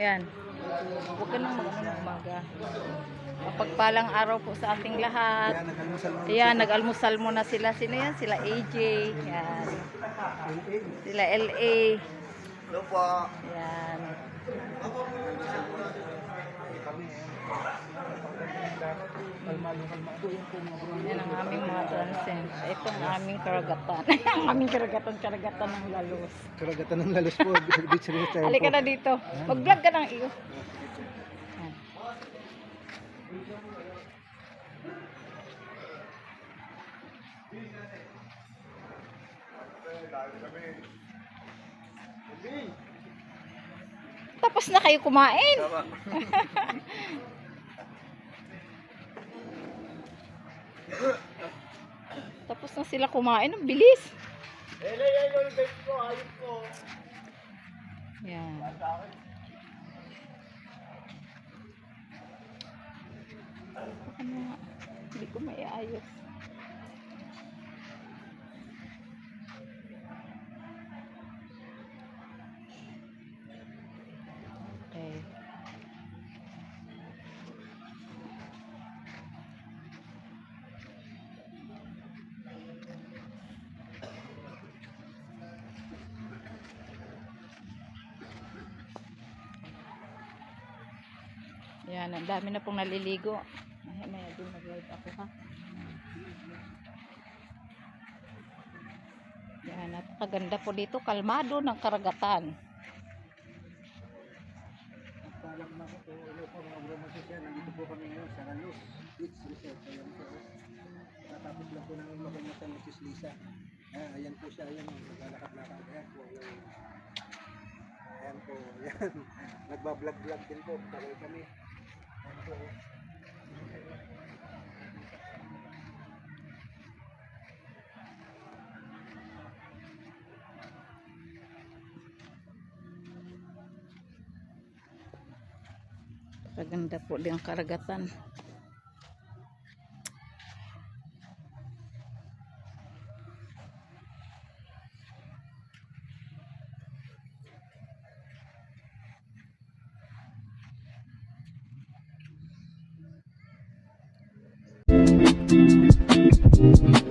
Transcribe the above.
Yan. Huwag ka nang ng umaga. Mapagpalang araw po sa ating lahat. Kaya nag-almusal mo. Ayan, nag-almusal muna sila. Sino yan? Sila AJ. Yan. Sila LA. Hello po. Yan. Kalmalo, kalmado. Yan ang aming mga transcend. Ito ang aming karagatan. ang aming karagatan, karagatan ng lalos. Karagatan ng lalos po. Beach resort Halika na dito. Mag-vlog ka ng iyo. Tapos na kayo kumain. Tapos na sila kumain. Ang bilis. Yan. Ano nga? Hindi ko maiayos. Yan, ang dami na pong naliligo. Ay, may din nag-live ako ha. Yan, napakaganda po dito. Kalmado ng karagatan. Palang na po. Hello po mga bro. Masisya. Nandito po kami ngayon sa Ralos Beach Resort. Ayan po. Natapos lang po namin makamata ni Sis Lisa. Ah, ayan po siya. Ayan. Naglalakad-lakad. Ayan po. Ayan. Ayan po. Ayan. Nagbablog-vlog din po. Tagay kami. Ayan po. Din karagatan. Thank you.